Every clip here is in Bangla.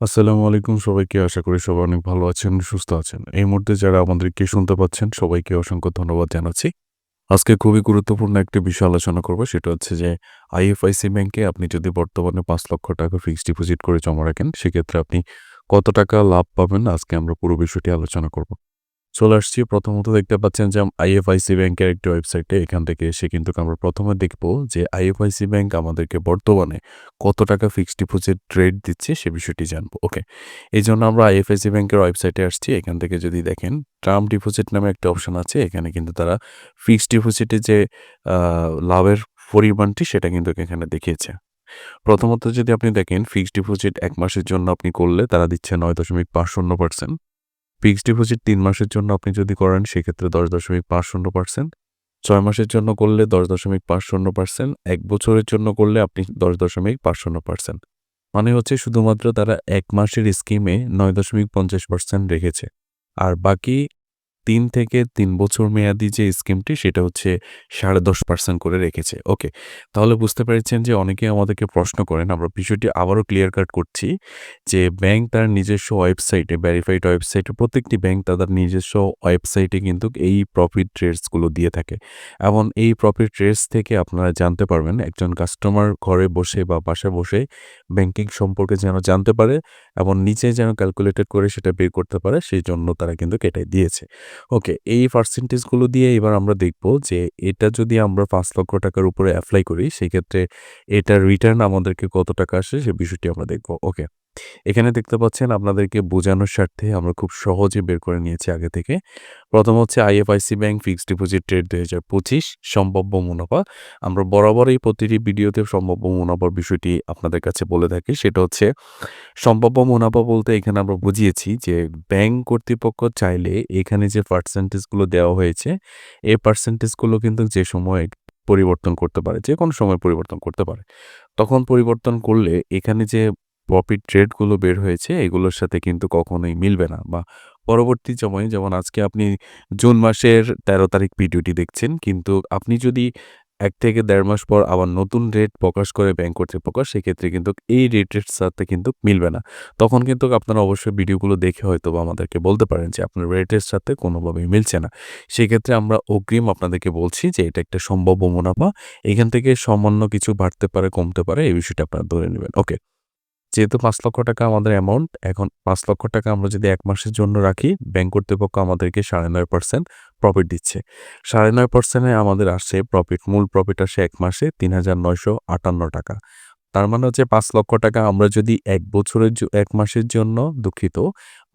আসসালামু আলাইকুম সবাইকে আশা করি সবাই অনেক ভালো আছেন, সুস্থ আছেন। এই মুহূর্তে যারা আমাদেরকে শুনতে পাচ্ছেন সবাইকে অসংখ্য ধন্যবাদ জানাচ্ছি। আজকে খুবই গুরুত্বপূর্ণ একটি বিষয় আলোচনা করব সেটা হচ্ছে যে আইএফআইসি ব্যাংকে আপনি যদি বর্তমানে পাঁচ লক্ষ টাকা ফিক্সড ডিপোজিট করে জমা রাখেন সেক্ষেত্রে আপনি কত টাকা লাভ পাবেন আজকে আমরা পুরো বিষয়টি আলোচনা করব। চলে আসছি। প্রথমত দেখতে পাচ্ছেন যে আইএফআইসি ব্যাংকের একটি ওয়েবসাইটে। এখান থেকে এসে কিন্তু আমরা প্রথমে দেখব যে আইএফআইসি ব্যাংক আমাদেরকে বর্তমানে কত টাকা ফিক্সড ডিপোজিট রেট দিচ্ছে সে বিষয়টি জানব। ওকে এই জন্য আমরা আইএফআইসি ব্যাংকের ওয়েবসাইটে আসছি। এখান থেকে যদি দেখেন, টার্ম ডিপোজিট নামে একটা অপশন আছে। এখানে কিন্তু তারা ফিক্সড ডিপোজিটে যে লাভের পরিমাণটি সেটা কিন্তু এখানে দেখিয়েছে। প্রথমত যদি আপনি দেখেন, ফিক্সড ডিপোজিট এক মাসের জন্য আপনি করলে তারা দিচ্ছে নয় দশমিক পাঁচ শূন্য পার্সেন্ট। ফিক্সড ডিপোজিট তিন মাসের জন্য আপনি যদি করেন, সেক্ষেত্রে দশ দশমিক পাঁচ শূন্য পার্সেন্ট। ছয় মাসের জন্য করলে দশ দশমিক পাঁচ শূন্য পার্সেন্ট। এক বছরের জন্য করলে আপনি দশ দশমিক পাঁচ শূন্য পার্সেন্ট। মানে হচ্ছে শুধুমাত্র তারা এক মাসের স্কিমে নয় দশমিক পঞ্চাশ পার্সেন্ট রেখেছে। আর বাকি তিন থেকে তিন বছর মেয়াদি যে স্কিমটি, সেটা হচ্ছে সাড়ে দশ পার্সেন্ট করে রেখেছে। ওকে? তাহলে বুঝতে পেরেছেন যে অনেকে আমাদেরকে প্রশ্ন করেন, আমরা বিষয়টি আবারও ক্লিয়ার কাট করছি যে ব্যাংক তার নিজস্ব ওয়েবসাইটে ভ্যারিফাইড ওয়েবসাইটে প্রত্যেকটি ব্যাংক তাদের নিজস্ব ওয়েবসাইটে কিন্তু এই প্রফিট ট্রেডসগুলো দিয়ে থাকে। এবং এই প্রফিট ট্রেডস থেকে আপনারা জানতে পারবেন, একজন কাস্টমার ঘরে বসে বা বাসায় বসে ব্যাংকিং সম্পর্কে যেন জানতে পারে এবং নিচে যেন ক্যালকুলেটেড করে সেটা বের করতে পারে, সেই জন্য তারা কিন্তু এটাই দিয়েছে। ওকে এই পার্সেন্টেজগুলো দিয়ে এবার আমরা দেখব যে এটা যদি আমরা পাঁচ লক্ষ টাকার উপরে অ্যাপ্লাই করি, সেক্ষেত্রে এটার রিটার্ন আমাদেরকে কত টাকা আসে সে বিষয়টি আমরা দেখব। ওকে এখানে দেখতে পাচ্ছেন আপনাদেরকে বোঝানোর স্বার্থে আমরা খুব সহজে বের করে নিয়েছি আগে থেকে। প্রথম হচ্ছে IFIC bank fixed deposit rate দুই হাজার পঁচিশ সম্ভাব্য মুনাফা। আমরা বরাবরই প্রতিটি ভিডিওতে সম্ভাব্য মুনাফার বিষয়টি আপনাদের কাছে বলে থাকি। সেটা হচ্ছে সম্ভাব্য মুনাফা বলতে এখানে আমরা বুঝিয়েছি যে ব্যাংক কর্তৃপক্ষ চাইলে এখানে যে পার্সেন্টেজগুলো দেওয়া হয়েছে, এই পার্সেন্টেজগুলো কিন্তু যে সময় পরিবর্তন করতে পারে যে কোনো সময় পরিবর্তন করতে পারে। তখন পরিবর্তন করলে এখানে যে প্রফিট ট্রেডগুলো বের হয়েছে, এগুলোর সাথে কিন্তু কখনোই মিলবে না। বা পরবর্তী সময়ে যেমন আজকে আপনি জুন মাসের তেরো তারিখ ভিডিওটি দেখছেন, কিন্তু আপনি যদি এক থেকে দেড় মাস পর আবার নতুন রেট প্রকাশ করে ব্যাংক কর্তৃপক্ষ সেক্ষেত্রে কিন্তু এই রেটের সাথে কিন্তু মিলবে না। তখন কিন্তু আপনারা অবশ্যই ভিডিওগুলো দেখে হয়তো বা আমাদেরকে বলতে পারেন যে আপনার রেটের সাথে কোনোভাবেই মিলছে না। সেক্ষেত্রে আমরা অগ্রিম আপনাদেরকে বলছি যে এটা একটা সম্ভাব্য মুনাফা, এখান থেকে সামান্য কিছু বাড়তে পারে, কমতে পারে, এই বিষয়টা আপনারা ধরে নেবেন। ওকে যেহেতু পাঁচ লক্ষ টাকা আমাদের অ্যামাউন্ট এখন পাঁচ লক্ষ টাকা আমরা যদি এক মাসের জন্য রাখি ব্যাংক কর্তৃপক্ষ আমাদেরকে সাড়ে নয় পার্সেন্ট প্রফিট দিচ্ছে। সাড়ে নয় পার্সেন্টে আমাদের আসছে প্রফিট মূল প্রফিট আসে এক মাসে তিন হাজার নয়শো আটান্ন টাকা। তার মানে হচ্ছে পাঁচ লক্ষ টাকা আমরা যদি এক বছরের এক মাসের জন্য দুঃখিত,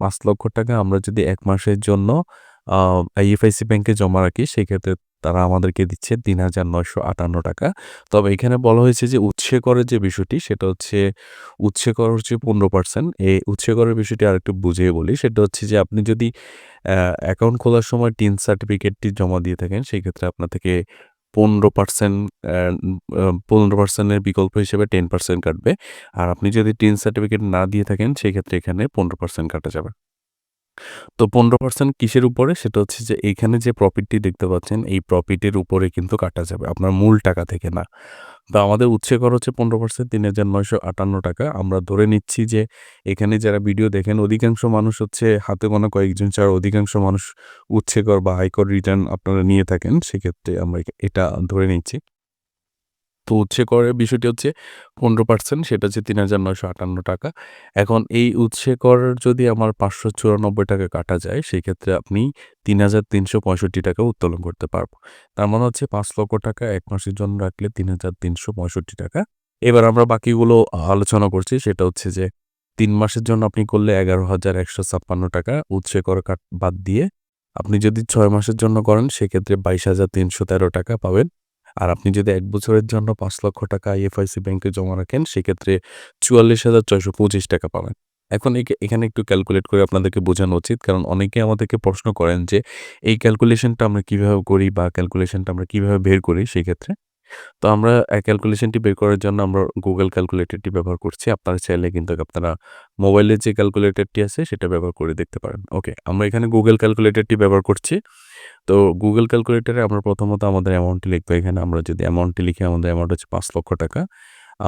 পাঁচ লক্ষ টাকা আমরা যদি এক মাসের জন্য আইএফআইসি ব্যাংকে জমা রাখি, সেক্ষেত্রে তারা আমাদেরকে দিচ্ছে তিন হাজার নয়শো আটান্ন টাকা। তবে এখানে বলা হয়েছে যে উৎসে করের যে বিষয়টি, সেটা হচ্ছে উৎসে কর হচ্ছে পনেরো পার্সেন্ট এই উৎসে করের বিষয়টি আরেকটু বুঝিয়ে বলি, সেটা হচ্ছে যে আপনি যদি অ্যাকাউন্ট খোলার সময় টিন সার্টিফিকেটটি জমা দিয়ে থাকেন, সেই ক্ষেত্রে আপনার থেকে পনেরো পার্সেন্ট পনেরো পার্সেন্টের বিকল্প হিসেবে টেন পার্সেন্ট কাটবে। আর আপনি যদি টিন সার্টিফিকেট না দিয়ে থাকেন, সেই ক্ষেত্রে এখানে পনেরো পার্সেন্ট কাটা যাবে। তো পনেরো পার্সেন্ট কিসের উপরে? সেটা হচ্ছে যে এখানে যে প্রফিটটি দেখতে পাচ্ছেন, এই প্রফিটের উপরে কিন্তু কাটা যাবে, আপনার মূল টাকা থেকে না। তো আমাদের উচ্ছে কর হচ্ছে পনেরো পার্সেন্ট তিন হাজার নয়শো আটান্ন টাকা। আমরা ধরে নিচ্ছি যে এখানে যারা ভিডিও দেখেন, অধিকাংশ মানুষ হচ্ছে হাতে গোনা কয়েকজন ছাড়া অধিকাংশ মানুষ উচ্ছে কর বা আয়কর রিটার্ন আপনারা নিয়ে থাকেন, সেক্ষেত্রে আমরা এটা ধরে নিচ্ছি। তো উৎসে করের বিষয়টি হচ্ছে পনেরো পার্সেন্ট সেটা হচ্ছে তিন হাজার নয়শো আটান্ন টাকা। এখন এই উৎসে কর যদি আমার পাঁচশো চুরানব্বই টাকা কাটা যায়, সেক্ষেত্রে আপনি তিন হাজার তিনশো পঁয়ষট্টি টাকা উত্তোলন করতে পারব। তার মানে হচ্ছে পাঁচ লক্ষ টাকা এক মাসের জন্য রাখলে তিন হাজার তিনশো পঁয়ষট্টি টাকা। এবার আমরা বাকিগুলো আলোচনা করছি, সেটা হচ্ছে যে তিন মাসের জন্য আপনি করলে এগারো হাজার একশো ছাপ্পান্ন টাকা উৎসে কর কাট বাদ দিয়ে আপনি যদি ছয় মাসের জন্য করেন, সেক্ষেত্রে বাইশ হাজার তিনশো তেরো টাকা পাবেন। আর আপনি যদি এক বছরের জন্য পাঁচ লক্ষ টাকা আইএফআইসি ব্যাংকে জমা রাখেন, সেক্ষেত্রে চুয়াল্লিশ হাজার ছয়শো পঁচিশ টাকা পাবেন। এখন এখানে একটু ক্যালকুলেট করে আপনাদেরকে বোঝানো উচিত, কারণ অনেকে আমাদেরকে প্রশ্ন করেন যে, এই ক্যালকুলেশনটা আমরা কীভাবে করি বা ক্যালকুলেশনটা আমরা কীভাবে বের করি? সেই ক্ষেত্রে তো আমরা ক্যালকুলেশনটি বের করার জন্য আমরা গুগল ক্যালকুলেটরটি ব্যবহার করছি। আপনারা চাইলে কিন্তু আপনারা মোবাইলের যে ক্যালকুলেটরটি আছে, সেটা ব্যবহার করে দেখতে পারেন। ওকে আমরা এখানে গুগল ক্যালকুলেটরটি ব্যবহার করছি। তো গুগল ক্যালকুলেটরে আমরা প্রথমত আমাদের অ্যামাউন্টটি লিখব। এখানে আমরা যদি অ্যামাউন্টটি লিখি, আমাদের অ্যামাউন্ট হচ্ছে পাঁচ লক্ষ টাকা।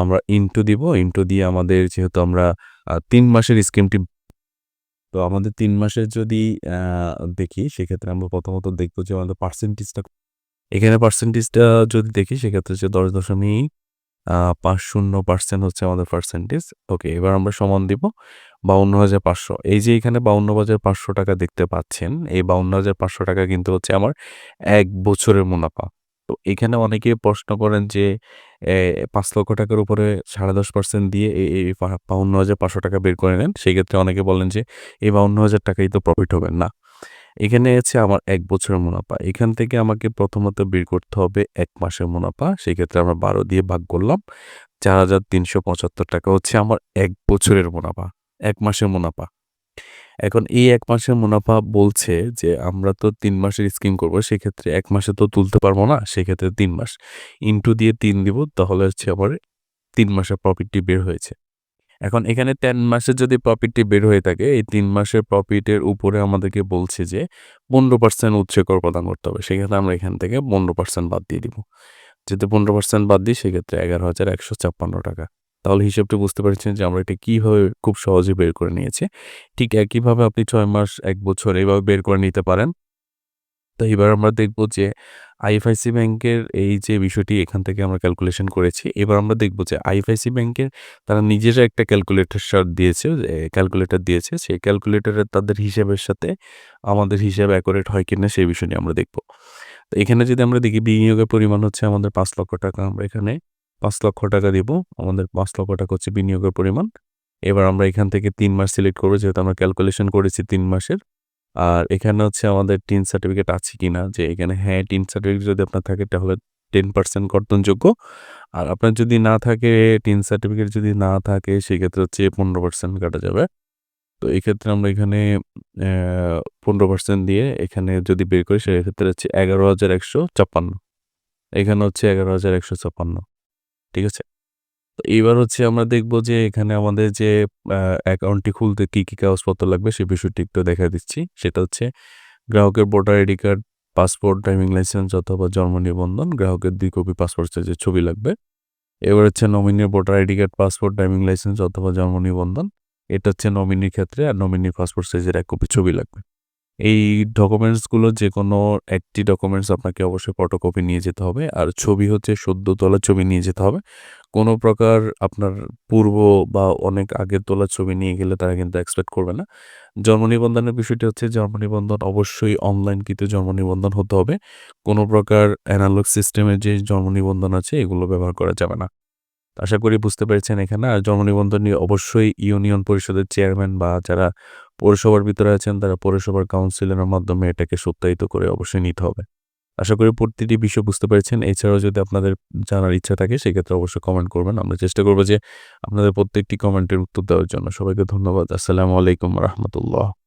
আমরা ইন্টু দিব। ইন্টু দিয়ে আমাদের যেহেতু আমরা তিন মাসের স্কিমটি তো আমাদের তিন মাসের যদি দেখি, সেক্ষেত্রে আমরা প্রথমত দেখব যে আমাদের পার্সেন্টেজটা এখানে পার্সেন্টেজটা যদি দেখি সেক্ষেত্রে হচ্ছে দশ দশমিক পাঁচ শূন্য পার্সেন্ট হচ্ছে আমাদের পার্সেন্টেজ। ওকে এবার আমরা সমান দিব ৫২,৫০০ এই যে এখানে ৫২,৫০০ টাকা দেখতে পাচ্ছেন, এই ৫২,৫০০ টাকা কিন্তু হচ্ছে আমার এক বছরের মুনাফা। তো এখানে অনেকেই প্রশ্ন করেন যে পাঁচ লক্ষ টাকার উপরে ১০.৫% দিয়ে এই এই পা ৫২,৫০০ টাকা বের করে নেন। সেক্ষেত্রে অনেকে বলেন যে এই ৫২,০০০ টাকাই তো প্রফিট হবে। না। এখানে হচ্ছে আমার এক বছরের মুনাফা। এখান থেকে আমাকে প্রথমত বের করতে হবে এক মাসের মুনাফা। সেক্ষেত্রে আমরা ১২ দিয়ে ভাগ করলাম। ৪,৩৭৫ টাকা হচ্ছে আমার এক বছরের মুনাফা। এক মাসের মুনাফা। এখন এই এক মাসের মুনাফা বলছে যে আমরা তো তিন মাসের স্কিম করব। সেক্ষেত্রে এক মাসে তো তুলতে পারব না। সেক্ষেত্রে তিন মাস। ইনটু দিয়ে তিন দিব তাহলে হচ্ছে আমার তিন মাসের প্রফিটটি বের হয়েছে। এখন এখানে ১০ মাসের যদি প্রফিটটি বের হয়ে থাকে, এই তিন মাসের প্রফিটের উপরে আমাদেরকে বলছে যে ১৫% উৎসে কর প্রদান করতে হবে। সেক্ষেত্রে আমরা এখান থেকে ১৫% বাদ দিয়ে দিব। যদি ১৫% বাদ দিই সেক্ষেত্রে ১১,১৫৬ টাকা। তাহলে হিসাবটি বুঝতে পারছেন যে আমরা এটা কীভাবে খুব সহজে বের করে নিয়েছি। ঠিক একইভাবে আপনি ছয় মাস, এক বছর এভাবে বের করে নিতে পারেন। তো এবার আমরা দেখব যে আইএফআইসি ব্যাংকের এই যে বিষয়টি এখান থেকে আমরা ক্যালকুলেশন করেছি। এবার আমরা দেখব যে আইএফআইসি ব্যাংকের তারা নিজেরা একটা ক্যালকুলেটর সার দিয়েছে ক্যালকুলেটর দিয়েছে। সেই ক্যালকুলেটরের তাদের হিসাবের সাথে আমাদের হিসাব অ্যাকুরেট হয় কিনা সেই বিষয় নিয়ে আমরা দেখব। তো এখানে যদি আমরা দেখি বিনিয়োগের পরিমাণ হচ্ছে আমাদের পাঁচ লক্ষ টাকা। আমরা এখানে পাঁচ লক্ষ টাকা দিব। আমাদের পাঁচ লক্ষ টাকা হচ্ছে বিনিয়োগের পরিমাণ। এবার আমরা এখান থেকে তিন মাস সিলেক্ট করব, যেহেতু আমরা ক্যালকুলেশন করেছি তিন মাসের। আর এখানে হচ্ছে আমাদের টিন সার্টিফিকেট আছে কি না যে এখানে হ্যাঁ, টিন সার্টিফিকেট যদি আপনার থাকে তাহলে 10% কর্তনযোগ্য। আর আপনার যদি না থাকে টিন সার্টিফিকেট যদি না থাকে সেক্ষেত্রে হচ্ছে 15% কাটা যাবে। তো এক্ষেত্রে আমরা এখানে পনেরো পার্সেন্ট দিয়ে এখানে যদি বের করি সেক্ষেত্রে হচ্ছে ১১,১৫৬ এখানে হচ্ছে ১১,১৫৬ ঠিক আছে? তো এবার হচ্ছে আমরা দেখব যে এখানে আমাদের যে অ্যাকাউন্টটি খুলতে কি, কি কাগজপত্র লাগবে সে বিষয়টি একটু দেখায় দিচ্ছি। সেটা হচ্ছে গ্রাহকের voter ID card, passport, driving licence অথবা জন্ম নিবন্ধন, গ্রাহকের দুই কপি পাসপোর্ট সাইজের ছবি লাগবে। এবার হচ্ছে নমিনির voter ID card, passport, driving licence অথবা জন্ম নিবন্ধন। এটা হচ্ছে নমিনির ক্ষেত্রে আর নমিনির পাসপোর্ট সাইজের এক কপি ছবি লাগবে। এই ডকুমেন্টসগুলো যে কোনো একটি ডকুমেন্টস আপনাকে অবশ্যই ফটোকপি নিয়ে যেতে হবে। আর ছবি হচ্ছে সদ্য তোলা ছবি নিয়ে যেতে হবে। কোনো প্রকার আপনার পূর্ব বা অনেক আগের তোলা ছবি নিয়ে গেলে তারা কিন্তু এক্সপেক্ট করবে না। জন্ম নিবন্ধনের বিষয়টি হচ্ছে জন্ম নিবন্ধন অবশ্যই অনলাইনকৃত জন্ম নিবন্ধন হতে হবে। কোনো প্রকার অ্যানালগ সিস্টেমের যে জন্ম নিবন্ধন আছে, এগুলো ব্যবহার করা যাবে না। আশা করি বুঝতে পেরেছেন এখানে। আর জন্ম নিবন্ধন নিয়ে অবশ্যই ইউনিয়ন পরিষদের চেয়ারম্যান বা যারা পৌরসভার ভিতরে আছেন, তারা পৌরসভার কাউন্সিলরের মাধ্যমে এটাকে সত্যায়িত করে অবশ্যই নিতে হবে। আশা করি প্রতিটি বিষয় বুঝতে পেরেছেন। এছাড়াও যদি আপনাদের জানার ইচ্ছা থাকে, সেক্ষেত্রে অবশ্যই কমেন্ট করবেন। আমরা চেষ্টা করব যে আপনাদের প্রত্যেকটি কমেন্টের উত্তর দেওয়ার জন্য। সবাইকে ধন্যবাদ। আসসালামু আলাইকুম রাহমাতুল্লাহ।